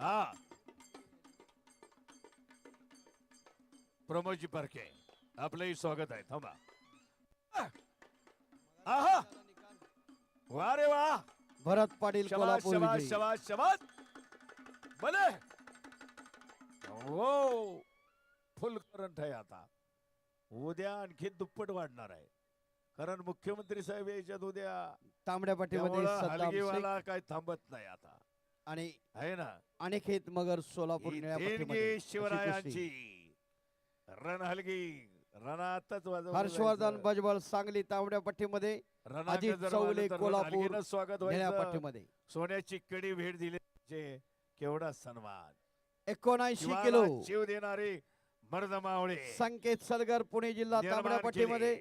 हा. प्रमोदजी परके आपलंही स्वागत आहे थांबा. आहा! वा रे वा! भरत पाटील शबाश कोल्हापूर विजयी. भले हो! फुल करंट आहे आता. उद्या आणखी दुप्पट वाढणार आहे. कारण मुख्यमंत्री साहेब यायच्यात उद्या. तांबड्या पाटीमध्ये त्यामुळं सद्दाम शेख. हलगीवाला काय थांबत नाही आता. आणि आहे ना? अनिकेत मगर सोलापूर ही देणगी शिवरायांची. रण हलगी. रणातच हर्षवर्धन. भजबळ सांगली तांबड्या पट्टीमध्ये. अजित चौले, कोल्हापूर, स्वागत पट्टीमध्ये. सोन्याची कडी भेट दिली. केवढा सन्मान. एकोणऐंशी किलो. शिव देणारे मर्द मावळे संकेत सलगर पुणे जिल्हा तांबड्या. पट्टीमध्ये.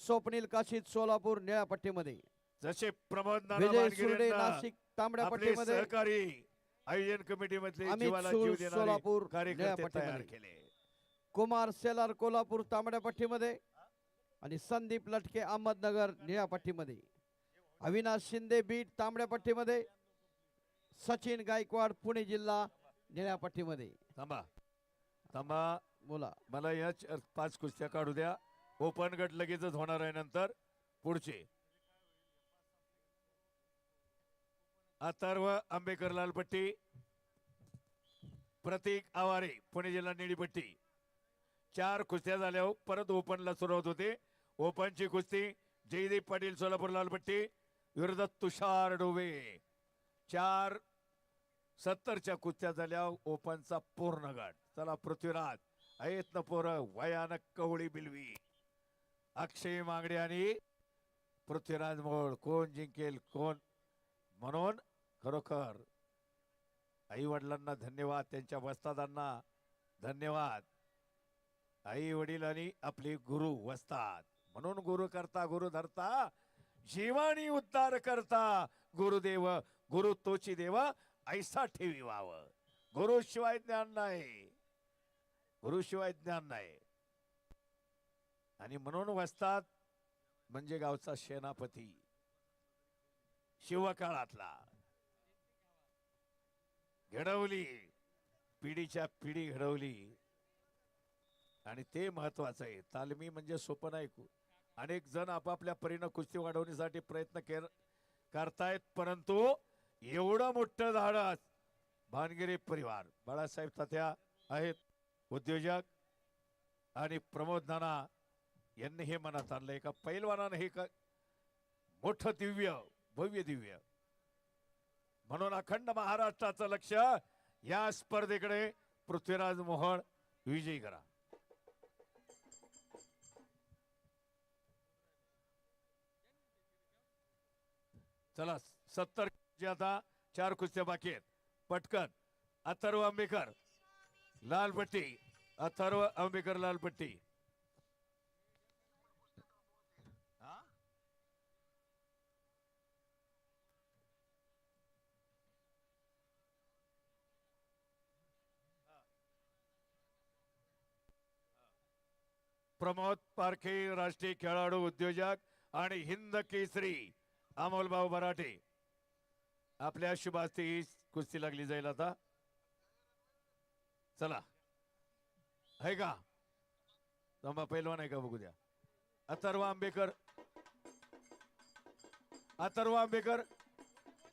स्वप्नील काशीद सोलापूर निळ्या पट्टीमध्ये. जसे प्रमोद विजय सुर्डे नाशिक तांबड्या पट्टीमध्ये सहकारी आयोजन कमिटी मधले अमित जीवाला सूळ, जीव देणारे सोलापूर, निळ्या कार्यकर्ते तयार पट्टीमध्ये. केले. कुमार सेलार कोल्हापूर तांबड्या पट्टीमध्ये आणि संदीप लटके अहमदनगर निळ्या पट्टीमध्ये अविनाश शिंदे बीट तांबड्या पट्टीमध्ये सचिन गायकवाड पुणे जिल्हा निळ्या पट्टीमध्ये थांबा. थांबा. बोला. मला या पाच कुस्त्या काढू द्या. ओपन गट लगेचच होणार आहे नंतर. पुढचे. अथर्व आंबेकर लालपट्टी प्रतीक आवारे पुणे जिल्हा निळीपट्टी. चार कुस्त्या झाल्या हो, परत ओपनला सुरुवात होते. ओपनची कुस्ती जयदीप पाटील सोलापूर लालपट्टी विरुद्ध तुषार डोबे चार सत्तरच्या कुस्त्या झाल्या हो, ओपनचा पूर्ण गट चला पृथ्वीराज आहेत ना पोरं वयानक कवळी बिलवी. अक्षय मांगडे आणि पृथ्वीराज मोळ कोण जिंकेल कोण म्हणून खरोखर आई वडिलांना धन्यवाद त्यांच्या वस्तादांना धन्यवाद. आई वडील आणि आपले गुरु वस्ताद. म्हणून गुरु करता गुरु धरता जीवानी उद्धार करता. गुरुदेव गुरु तोची देव ऐसा ठेवी वाव गुरु शिवाय ज्ञान नाही. गुरुशिवाय ज्ञान नाही. आणि म्हणून वस्तात म्हणजे गावचा सेनापती. शिवकाळातला. घडवली पिढीच्या पिढी घडवली. आणि ते महत्वाचं आहे. तालमी म्हणजे सोपं ऐकू अनेक जण आपापल्या परीनं कुस्ती वाढवण्यासाठी प्रयत्न केर करतायत परंतु एवढं मोठं धाडस भानगिरी परिवार बाळासाहेब तात्या आहेत उद्योजक आणि प्रमोद नाना यांनी हे मनात आणलं. एका पैलवानानं हे मोठं दिव्य भव्य दिव्य. म्हणून अखंड महाराष्ट्राचं लक्ष या स्पर्धेकडे पृथ्वीराज मोहन विजयी करा. चला सत्तर आता चार कुस्त्या बाकी आहेत. पटकन अथर्व आंबेकर लालपट्टी अथर्व आंबेकर लालपट्टी प्रमोद पारखे राष्ट्रीय खेळाडू उद्योजक आणि हिंद केसरी अमोलभाऊ बराटे आपल्या शुभास्ती ही कुस्ती लागली जाईल आता. चला. आहे का? थांबा पैलवान आहे का बघू द्या. अथर्व आंबेकर. अथर्व आंबेकर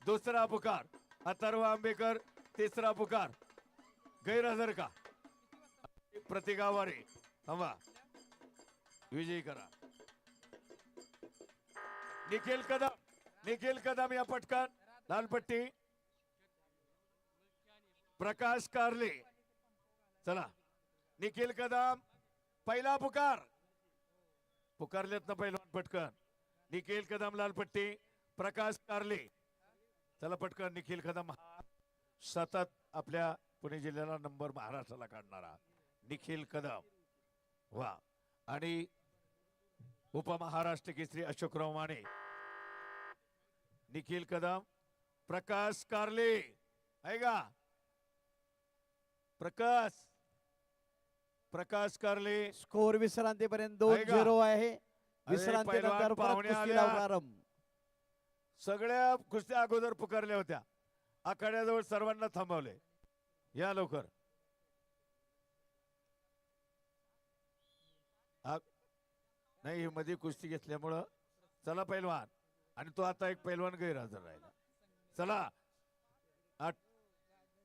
दुसरा पुकार. अथर्व आंबेकर तिसरा पुकार. गैरहजर का? प्रतिगावारे थांबा. विजयी करा. निखिल कदम निखिल कदम या पटकन. लालपट्टी. प्रकाश कारले. चला. निखिल कदम पहिला पुकार. पुकारलेत ना पहिलवान पटकन. निखिल कदम लालपट्टी. प्रकाश कारले. चला पटकन निखिल कदम हा सतत आपल्या पुणे जिल्ह्याला नंबर महाराष्ट्राला काढणारा निखिल कदम. वा. आणि उपमहाराष्ट्र केसरी अशोकराव माने निखिल कदम प्रकाश कारले आहे का? प्रकाश प्रकाश कारले. स्कोर विश्रांतीपर्यंत दोन? झिरो आहे. विश्रांती नंतर. प्रारंभ सगळ्या कुस्त्या अगोदर पुकारल्या होत्या. आखाड्याजवळ सर्वांना थांबवले. या लवकर. नाही ही मध्ये कुस्ती घेतल्यामुळं चला पैलवान. आणि तो आता एक पैलवान गैरहजर राहिला. चला.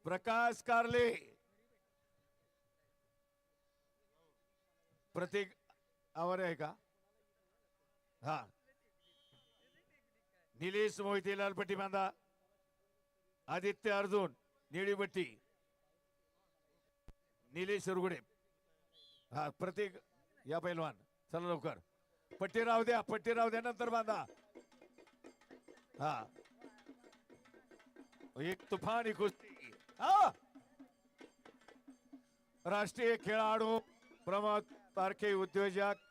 प्रकाश कारले. प्रतीक आवारे आहे का? हा. निलेश मोहिते लालपट्टी बांधा. आदित्य अर्जुन निळीपट्टी निलेश रुगडे. हा प्रतीक या पैलवान. चला लवकर. पट्टी राहू द्या पट्टी राहू द्या नंतर बांधा. हा. एक तुफानी कुस्ती. हा. राष्ट्रीय खेळाडू प्रमोद तारखे उद्योजक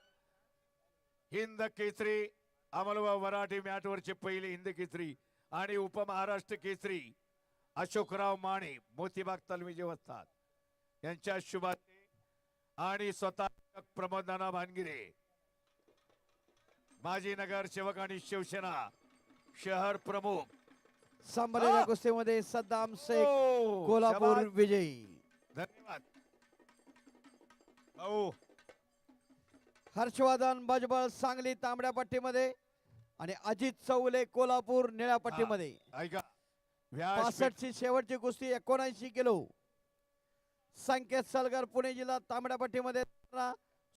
हिंद केसरी अमलवा मराठी मॅटवरचे पहिले हिंद केसरी आणि उपमहाराष्ट्र केसरी अशोकराव माने मोतीबाग तलमी जे असतात यांच्या शुभात आणि स्वतः प्रमोद नाना भानगिरे. माजी नगर सेवक आणि शिवसेना शहर प्रमुख. संपलेल्या आ! कुस्तीमध्ये सद्दाम शेख ओ, कोल्हापूर शाबास. विजयी. धन्यवाद. भाऊ. हर्षवर्धन भजबळ सांगली तांबड्या पट्टीमध्ये आणि अजित चौले कोल्हापूर निळ्या पट्टीमध्ये. ऐका. व्यासपीठ पासष्ट ची शेवटची कुस्ती एकोणऐंशी किलो. संकेत सलगर पुणे जिल्हा तांबड्या पट्टीमध्ये